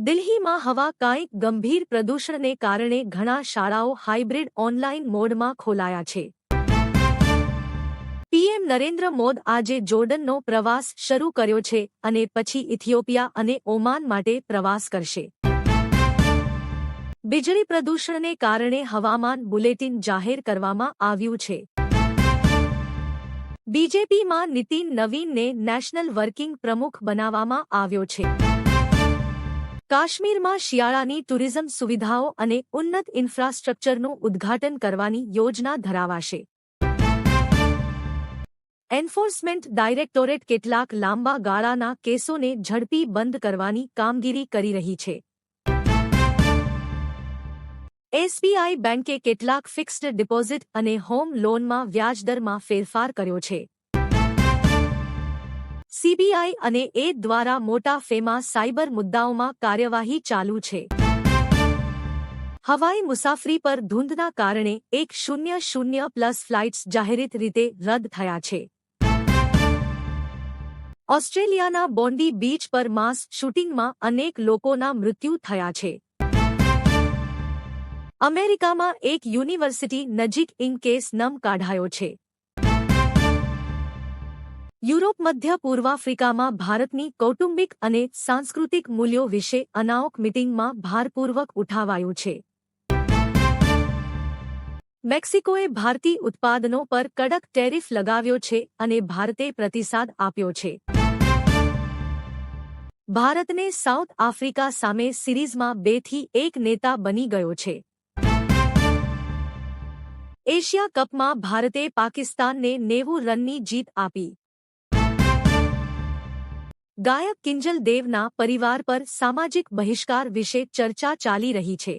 દિલ્હીમાં હવા કાંઈક ગંભીર પ્રદૂષણને કારણે ઘણા શાળાઓ હાઇબ્રિડ ઓનલાઇન મોડમાં ખોલાયા છે. પીએમ નરેન્દ્ર મોદ આજે જોર્ડનનો પ્રવાસ શરૂ કર્યો છે અને પછી ઇથિયોપિયા અને ઓમાન માટે પ્રવાસ કરશે. વીજળી પ્રદૂષણને કારણે હવામાન બુલેટિન જાહેર કરવામાં આવ્યું છે. બીજેપીમાં નીતિન નવીનને નેશનલ વર્કિંગ પ્રમુખ બનાવવામાં આવ્યો છે. કાશ્મીરમાં શિયાળાની ટુરિઝમ સુવિધાઓ અને ઉન્નત ઇન્ફ્રાસ્ટ્રક્ચરનું ઉદ્ઘાટન કરવાની યોજના ધરાવાશે. એન્ફોર્સમેન્ટ ડાયરેક્ટોરેટ કેટલાક લાંબા ગાળાના કેસોને ઝડપી બંધ કરવાની કામગીરી કરી રહી છે. એસબીઆઈ બેંકે કેટલાક ફિક્સ્ડ ડિપોઝિટ અને હોમ લોનમાં વ્યાજદરમાં ફેરફાર કર્યો છે. સીબીઆઈ અને એ દ્વારા મોટા ફેમાં સાયબર મુદ્દાઓમાં કાર્યવાહી ચાલુ છે. હવાઈ મુસાફરી પર ધૂંધના કારણે એક શૂન્ય શૂન્ય પ્લસ ફ્લાઇટ્સ જાહેરિત રીતે રદ થયા છે. ઓસ્ટ્રેલિયાના બોન્ડી બીચ પર માસ શૂટિંગમાં અનેક લોકોના મૃત્યુ થયા છે. અમેરિકામાં એક યુનિવર્સિટી નજીક ઇન કેસ નમ કાઢાયો છે. યુરોપ, મધ્ય પૂર્વ આફ્રિકામાં ભારતની કૌટુંબિક અને સાંસ્કૃતિક મૂલ્યો વિશે અનાઓક મિટિંગમાં ભારપૂર્વક ઉઠાવાયું છે. મેક્સિકોએ ભારતીય ઉત્પાદનો પર કડક ટેરિફ લગાવ્યો છે અને ભારતે પ્રતિસાદ આપ્યો છે. ભારતને સાઉથ આફ્રિકા સામે સિરીઝમાં બેથી એક નેતા બની ગયો છે. એશિયા કપમાં ભારતે પાકિસ્તાનને નેવું રનની જીત આપી. ગાયક કિંજલ દેવના પરિવાર પર સામાજિક બહિષ્કાર વિશે ચર્ચા ચાલી રહી છે.